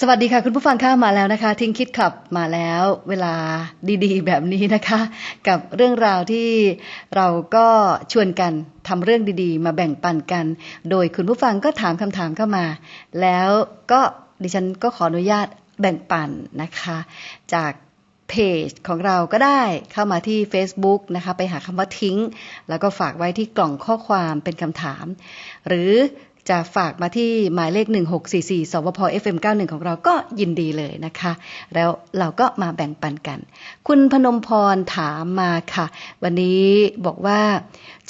สวัสดีค่ะ คุณผู้ฟังข้ามาแล้วนะคะ ทิ้งคิดขับมาแล้วเวลาดีๆ แบบนี้นะคะ กับเรื่องราวที่เราก็ชวนกันทำเรื่องดีๆ มาแบ่งปันกัน โดยคุณผู้ฟังก็ถามคำถามเข้ามา แล้วก็ดิฉันก็ขออนุญาตแบ่งปันนะคะ จากเพจของเราก็ได้เข้ามาที่ Facebook นะคะ ไปหาคำว่าทิ้ง แล้วก็ฝากไว้ที่กล่องข้อความเป็นคำถาม หรือ จะฝากมาที่หมายเลข 1644 สวพ FM91 ของเราก็ยินดีเลยนะคะ แล้วเราก็มาแบ่งปันกัน คุณพนมพรถามมาค่ะ วันนี้บอกว่า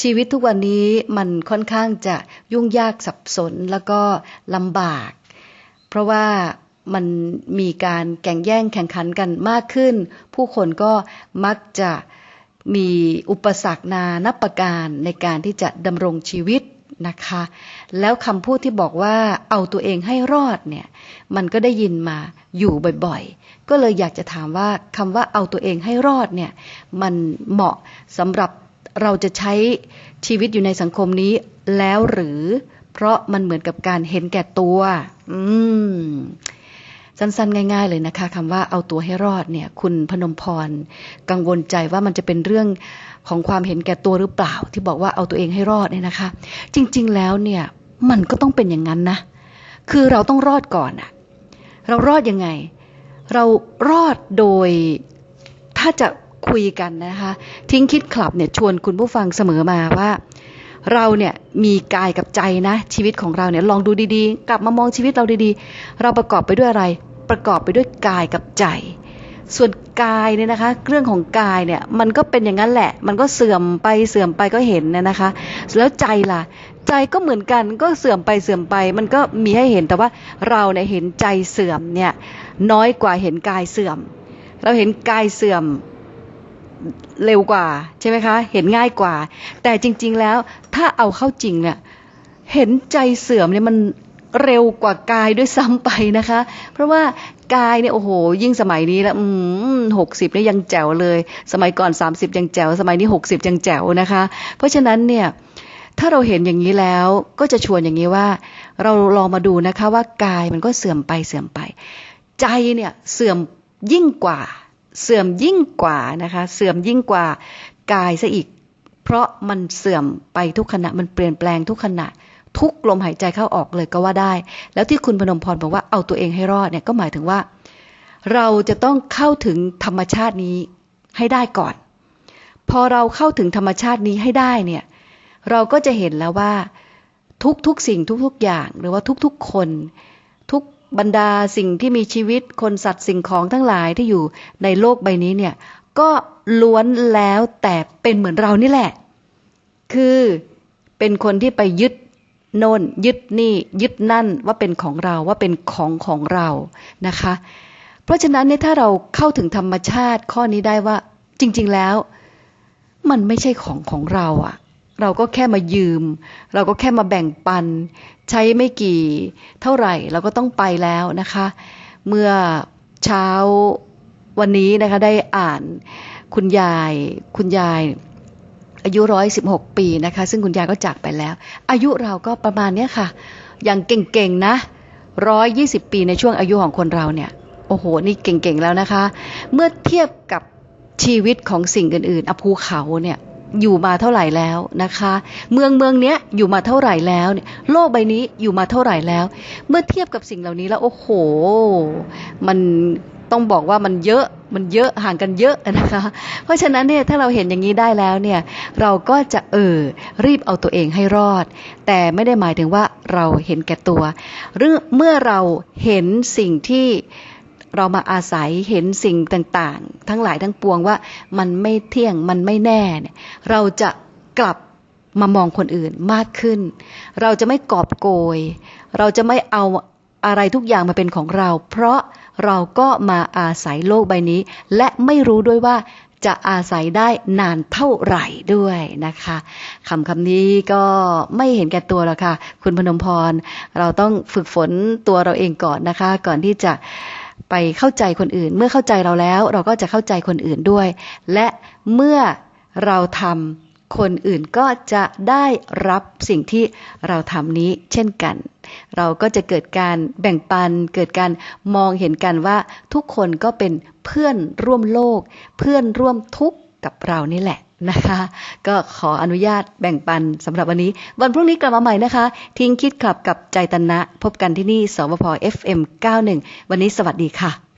ชีวิตทุกวันนี้มันค่อนข้างจะยุ่งยากสับสนแล้วก็ลำบาก เพราะว่ามันมีการแข่งแย่งแข่งขันกันมากขึ้น ผู้คนก็มักจะมีอุปสรรคนานับประการในการที่จะดำรงชีวิต นะคะ แล้วคำพูดที่บอกว่าเอาตัวเองให้รอดเนี่ย มันก็ได้ยินมาอยู่บ่อยๆ ก็เลยอยากจะถามว่าคำว่าเอาตัวเองให้รอดเนี่ย มันเหมาะสำหรับเราจะใช้ชีวิตอยู่ในสังคมนี้แล้วหรือ เพราะมันเหมือนกับการเห็นแก่ตัว อืม สั้นๆ ง่าย ๆ เลยนะคะคำว่าเอาตัวให้รอดเนี่ย คุณพนมพร กังวลใจว่ามันจะเป็นเรื่องของความเห็นแก่ตัวหรือเปล่า ที่บอกว่าเอาตัวเองให้รอดเนี่ยนะคะ จริง ๆ แล้วเนี่ยมันก็ต้องเป็นอย่างนั้นนะ คือเราต้องรอดก่อนอะเรารอดยังไง เรารอดโดยถ้าจะคุยกันนะคะ ทิ้งคิดคลับเนี่ยชวนคุณผู้ฟังเสมอมาว่า เราเนี่ยมีกายกับใจนะ ชีวิตของเราเนี่ยลองดูดีๆ กลับมามองชีวิตเราดีๆ เราประกอบไปด้วยอะไร ประกอบไปด้วยกายกับใจ ส่วนกายเนี่ยนะคะ เรื่องของกายเนี่ยมันก็เป็นอย่างนั้นแหละ มันก็เสื่อมไปเสื่อมไปก็เห็นนะนะคะ แล้วใจล่ะใจก็เหมือนกันก็เสื่อมไปเสื่อมไป มันก็มีให้เห็นแต่ว่าเราเนี่ยเห็นใจเสื่อมเนี่ยน้อยกว่าเห็นกายเสื่อม เราเห็นกายเสื่อม เร็วกว่าใช่ไหมคะ เห็นง่ายกว่า แต่จริง ๆแล้วถ้าเอาเข้าจริงเนี่ยเห็นใจเสื่อมเนี่ยมันเร็วกว่ากายด้วยซ้ำไปนะคะ เพราะว่ากายเนี่ยโอ้โห ยิ่งสมัยนี้แล้วหกสิบเนี่ยยังแจ๋วเลย สมัยก่อนสามสิบยังแจ๋ว สมัยนี้หกสิบยังแจ๋วนะคะ เพราะฉะนั้นเนี่ยถ้าเราเห็นอย่างนี้แล้วก็จะชวนอย่างนี้ว่า เราลองมาดูนะคะว่ากายมันก็เสื่อมไปเสื่อมไป ใจเนี่ยเสื่อมยิ่งกว่า เสื่อมยิ่งกว่านะคะ เสื่อมยิ่งกว่ากายซะอีก เพราะมันเสื่อมไปทุกขณะมันเปลี่ยนแปลงทุกขณะ ทุกลมหายใจเข้าออกเลยก็ว่าได้ แล้วที่คุณพนมพรบอกว่าเอาตัวเองให้รอดเนี่ยก็หมายถึงว่า เราจะต้องเข้าถึงธรรมชาตินี้ให้ได้ก่อน พอเราเข้าถึงธรรมชาตินี้ให้ได้เนี่ย เราก็จะเห็นแล้วว่าทุกๆสิ่งทุกๆอย่างหรือว่าทุกๆคน บรรดาสิ่งที่มีชีวิตคนสัตว์สิ่งของทั้งหลายที่อยู่ในโลกใบนี้เนี่ยก็ล้วนแล้วแต่เป็นเหมือนเรานี่แหละ คือเป็นคนที่ไปยึดโน่นยึดนี่ยึดนั่นว่าเป็นของเราว่าเป็นของของเรานะคะ เพราะฉะนั้นเนี่ยถ้าเราเข้าถึงธรรมชาติข้อนี้ได้ว่าจริง ๆแล้ว มันไม่ใช่ของของเราอะ เราก็แค่มายืม เราก็แค่มาแบ่งปัน ใช้ไม่กี่เท่าไหร่เราก็ต้องไปแล้วนะคะ เมื่อเช้าวันนี้นะคะได้อ่านคุณยาย คุณยายอายุร้อยสิบหกปีนะคะ ซึ่งคุณยายก็จากไปแล้ว อายุเราก็ประมาณเนี้ยค่ะ อย่างเก่งๆนะร้อยยี่สิบปีในช่วงอายุของคนเราเนี่ย โอ้โห นี่เก่งๆแล้วนะคะ เมื่อเทียบกับชีวิตของสิ่งอื่นๆอภูเขาเนี่ย อยู่มาเท่าไหร่แล้วนะคะ เมืองเมืองเนี้ยอยู่มาเท่าไหร่แล้วเนี่ยโลกใบนี้อยู่มาเท่าไหร่แล้ว เมื่อเทียบกับสิ่งเหล่านี้แล้วโอ้โห มันต้องบอกว่ามันเยอะมันเยอะห่างกันเยอะนะคะ เพราะฉะนั้นเนี่ยถ้าเราเห็นอย่างนี้ได้แล้วเนี่ยเราก็จะเออรีบเอาตัวเองให้รอด แต่ไม่ได้หมายถึงว่าเราเห็นแก่ตัว หรือเมื่อเราเห็นสิ่งที่ เรามาอาศัยเห็นสิ่งต่างๆ ทั้งหลายทั้งปวงว่ามันไม่เที่ยงมันไม่แน่เนี่ยเราจะกลับมามองคนอื่นมากขึ้น เราจะไม่กอบโกย เราจะไม่เอาอะไรทุกอย่างมาเป็นของเรา เพราะเราก็มาอาศัยโลกใบนี้ และไม่รู้ด้วยว่าจะอาศัยได้นานเท่าไหร่ด้วยนะคะคำคำนี้ก็ไม่เห็นแก่ตัวหรอกค่ะ คุณพนมพร เราต้องฝึกฝนตัวเราเองก่อนนะคะ ก่อนที่จะ ไปเข้าใจคนอื่น เมื่อเข้าใจเราแล้ว เราก็จะเข้าใจคนอื่นด้วย และเมื่อเราทำคนอื่นก็จะได้รับสิ่งที่เราทำนี้เช่นกัน เราก็จะเกิดการแบ่งปัน เกิดการมองเห็นกันว่าทุกคนก็เป็นเพื่อนร่วมโลก เพื่อนร่วมทุกข์ กับเรานี่แหละนะคะ ก็ขออนุญาตแบ่งปันสำหรับวันนี้ วันพรุ่งนี้กลับมาใหม่นะคะ ทิ้งคิดขับกับใจตันนะ พบกันที่นี่สวพ FM 91 วันนี้สวัสดีค่ะ